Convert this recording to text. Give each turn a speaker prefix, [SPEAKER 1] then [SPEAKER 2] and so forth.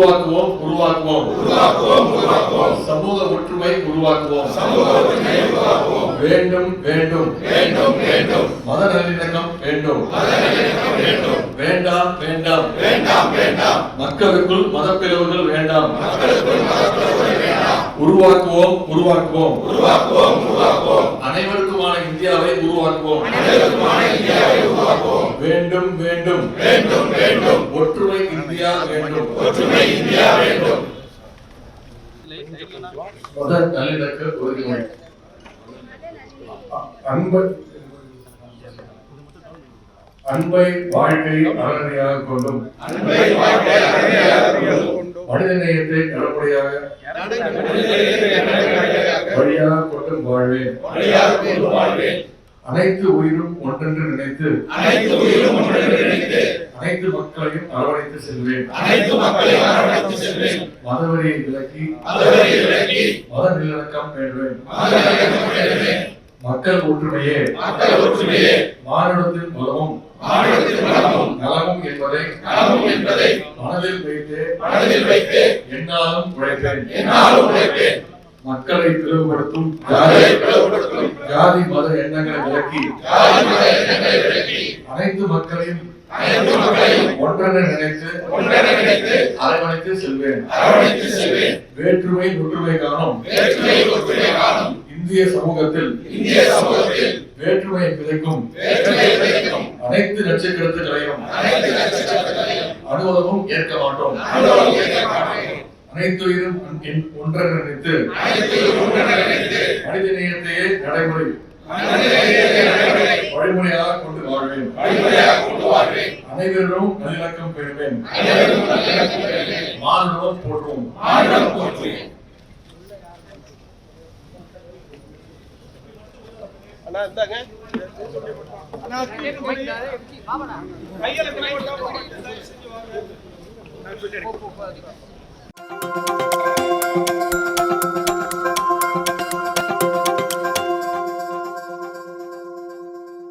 [SPEAKER 1] உருவாக்குவோம் உருவாக்குவோம். சமூக ஒற்றுமை உருவாக்குவோம். வேண்டும் வேண்டும்.
[SPEAKER 2] வேண்டும் வேண்டும்.
[SPEAKER 1] மத நல்லிணக்கம் வேண்டும். வேண்டாம். வேண்டாம்
[SPEAKER 2] வேண்டாம். வேண்டாம்
[SPEAKER 1] மக்களுக்குள் மதப்பிளவுகள் வேண்டாம். உருவாக்குவோம் உருவாக்குவோம்.
[SPEAKER 2] உருவாக்குவோம் உருவாக்குவோம்.
[SPEAKER 1] அனைவருக்குமான இந்தியாவை உருவாக்குவோம்.
[SPEAKER 2] அனைவருக்குமான இந்தியாவை உருவாக்குவோம்.
[SPEAKER 1] வேண்டும் வேண்டும்.
[SPEAKER 2] வேண்டும் வேண்டும்.
[SPEAKER 1] ஒற்றுமை இந்தியா வேண்டும்.
[SPEAKER 2] ஒற்றுமை இந்தியா வேண்டும்.
[SPEAKER 1] மத நல்லிணக்க உறுதிமொழி அன்பு அன்பை வாழ்க்கை அறநிலையாக கொண்டும்
[SPEAKER 2] அன்பை வாழ்க்கை
[SPEAKER 1] மனித நேயத்தை நடைமுறையாக வழியாக வாழ்வேன்
[SPEAKER 2] வழியாக கொண்டு வாழ்வேன்.
[SPEAKER 1] அனைத்து உயிரும் ஒன்றென்று நினைத்து
[SPEAKER 2] அனைத்து உயிரும்
[SPEAKER 1] அனைத்து மக்களையும் அரவணைத்து செல்வேன்.
[SPEAKER 2] அனைத்து மக்களையும் அரவணைத்து செல்வேன்
[SPEAKER 1] மதவெறியை விலக்கி
[SPEAKER 2] மதவரை விலக்கி
[SPEAKER 1] மத நல்லிணக்கம் வேண்டுவேன்
[SPEAKER 2] மதநலக்கம் வேண்டுவேன்
[SPEAKER 1] மக்கள் ஒற்றுமையே.
[SPEAKER 2] மக்கள் ஒற்றுமையே
[SPEAKER 1] மானுடத்தின் மூலமும்
[SPEAKER 2] மாநிலத்தின் நலமும்
[SPEAKER 1] என்பதை
[SPEAKER 2] நலமும் என்பதை
[SPEAKER 1] மனதில் வைத்து
[SPEAKER 2] மனதில் வைத்து
[SPEAKER 1] என்னாலும் உழைப்பேன்.
[SPEAKER 2] என்னாலும் உழைப்பேன்.
[SPEAKER 1] மக்களை பிளவுபடுத்தும் ஜாதி மத எண்ணங்களை விலக்கி அனைத்து மக்களையும் ஒன்றென நினைத்து அரவணைத்து செல்வேன். வேற்றுமை ஒற்றுமை காணும். இந்திய சமூகத்தில்
[SPEAKER 2] இந்திய சமூகத்தில்
[SPEAKER 1] வேற்றுமையை
[SPEAKER 2] வேற்றுமை விதைக்கும்
[SPEAKER 1] அனைத்து நட்சத்திரத்துகளையும்
[SPEAKER 2] அனைத்து
[SPEAKER 1] அனுபவமும் ஏற்க மாட்டோம்.
[SPEAKER 2] அனைத்து கேட்க மாட்டோம்
[SPEAKER 1] நினைத்து
[SPEAKER 2] அனைத்தையும் நினைத்து
[SPEAKER 1] மனித நேயத்தையே நடைமுறை வழிமுறையாக கொண்டு வாழ்வேன்.
[SPEAKER 2] வழிமுறையாக கொண்டு வாழ்வேன்
[SPEAKER 1] அனைவரும் நல்லிணக்கம் பெறுவேன்.
[SPEAKER 2] மாநிலம் நல்லிணக்கம் பெறுவேன்
[SPEAKER 1] போற்றுவோம்.
[SPEAKER 3] அண்ணா இந்தாங்க. கையில போட்டா செஞ்சு வாங்க.